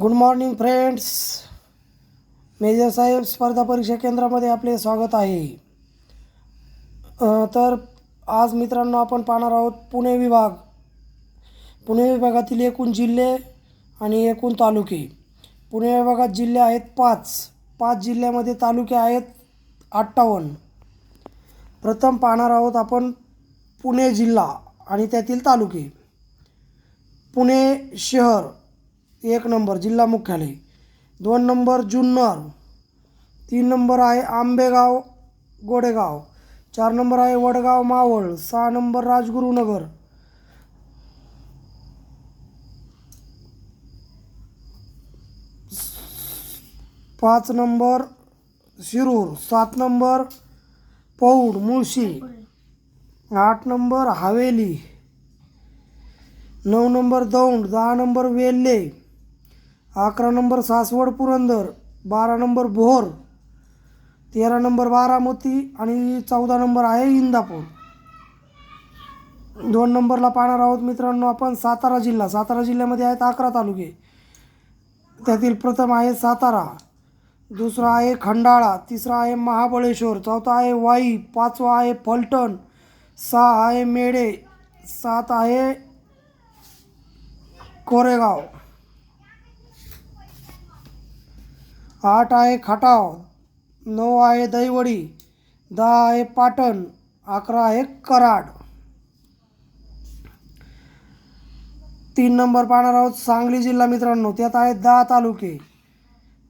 Good morning friends major साहेब स्पर्धा परीक्षा केंद्रामध्ये आपले स्वागत आहे. तर आज मित्रांनो आपण पाहणार आहोत पुणे विभाग. पुणे विभागातील एकूण जिल्हे आणि एकूण तालुके. पुणे विभागात जिल्हे आहेत पाच. पाच जिल्ह्यामध्ये तालुके आहेत अठ्ठावन्न. प्रथम पाहणार आहोत आपण पुणे जिल्हा आणि त्यातील तालुके. पुणे शहर. एक नंबर जिल्हा मुख्यालय. दोन नंबर जुन्नर. तीन नंबर आहे आंबेगाव गोडेगाव. चार नंबर आहे वडगाव मावळ. सहा नंबर राजगुरुनगर. पाच नंबर शिरूर. सात नंबर पौड मुळशी. आठ नंबर हवेली. नऊ नंबर दौंड. दहा नंबर वेल्हे. अकरा नंबर सासवड पुरंदर बारा नंबर भोर तेरा नंबर बारामती आणि चौदा नंबर आहे इंदापूर. दोन नंबरला पाहणार आहोत मित्रांनो आपण सातारा जिल्हा. सातारा जिल्ह्यामध्ये आहेत अकरा तालुके. त्यातील प्रथम आहे सातारा दुसरा आहे खंडाळा तिसरा आहे महाबळेश्वर चौथा आहे वाई पाचवा आहे फलटण सहा आहे मेढे सात आहे कोरेगाव. आठ आहे खटाव नऊ आहे दहीवडी दहा आहे पाटण अकरा आहे कराड. तीन नंबर पाहणार आहोत सांगली जिल्हा मित्रांनो. त्यात आहे दहा तालुके.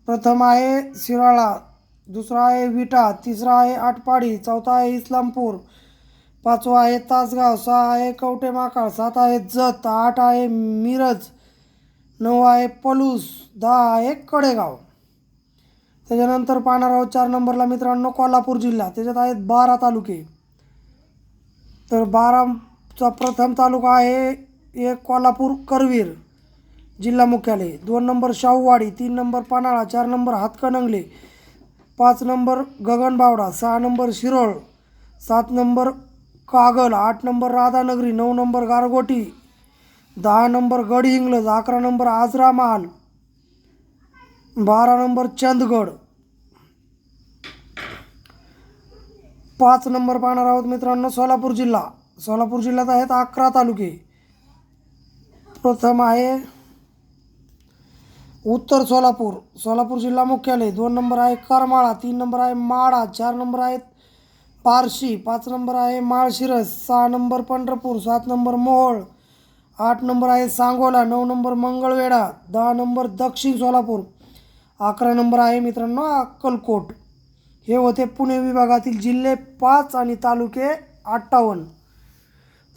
प्रथम आहे शिराळा दुसरा आहे विटा तिसरा आहे आटपाडी चौथा आहे इस्लामपूर पाचवा आहे तासगाव सहा आहे कवठे माकाळ सात आहे जत आठ आहे मिरज नऊ आहे पलूस दहा आहे कडेगाव. त्याच्यानंतर पाहणार आहोत चार नंबरला मित्रांनो कोल्हापूर जिल्हा. त्याच्यात आहेत बारा तालुके. तर बाराचा प्रथम तालुका आहे एक कोल्हापूर करवीर जिल्हा मुख्यालय. दोन नंबर शाहूवाडी तीन नंबर पानाळा चार नंबर हातकणंगले पाच नंबर गगनबावडा सहा नंबर शिरोळ सात नंबर कागल आठ नंबर राधानगरी नऊ नंबर गारगोटी दहा नंबर गडहिंग्लज अकरा नंबर आजरा महाल बारा नंबर चंदगड. पाच नंबर पाहणार आहोत मित्रांनो सोलापूर जिल्हा. सोलापूर जिल्ह्यात आहेत अकरा तालुके. प्रथम आहे उत्तर सोलापूर. सोलापूर जिल्हा मुख्यालय. दोन नंबर आहे करमाळा. तीन नंबर आहे माळा चार नंबर आहेत पारशी. पाच नंबर आहे माळशिरस. सहा नंबर पंढरपूर. सात नंबर मोहोळ. आठ नंबर आहे सांगोला. नऊ नंबर मंगळवेढा. दहा नंबर दक्षिण सोलापूर. अकरा नंबर आहे मित्रांनो अक्कलकोट. हे होते पुणे विभागातील जिल्हे पाच आणि तालुके अठ्ठावन्न.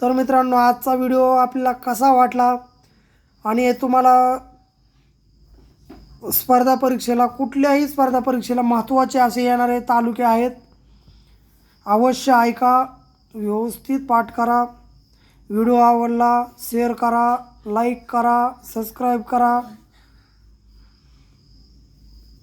तर मित्रांनो आजचा व्हिडिओ आपल्याला कसा वाटला आणि हे तुम्हाला स्पर्धा परीक्षेला कुठल्याही स्पर्धा परीक्षेला महत्त्वाचे असे येणारे तालुके आहेत अवश्य ऐका व्यवस्थित पाठ करा. व्हिडिओ आवडला शेअर करा लाईक करा सबस्क्राईब करा.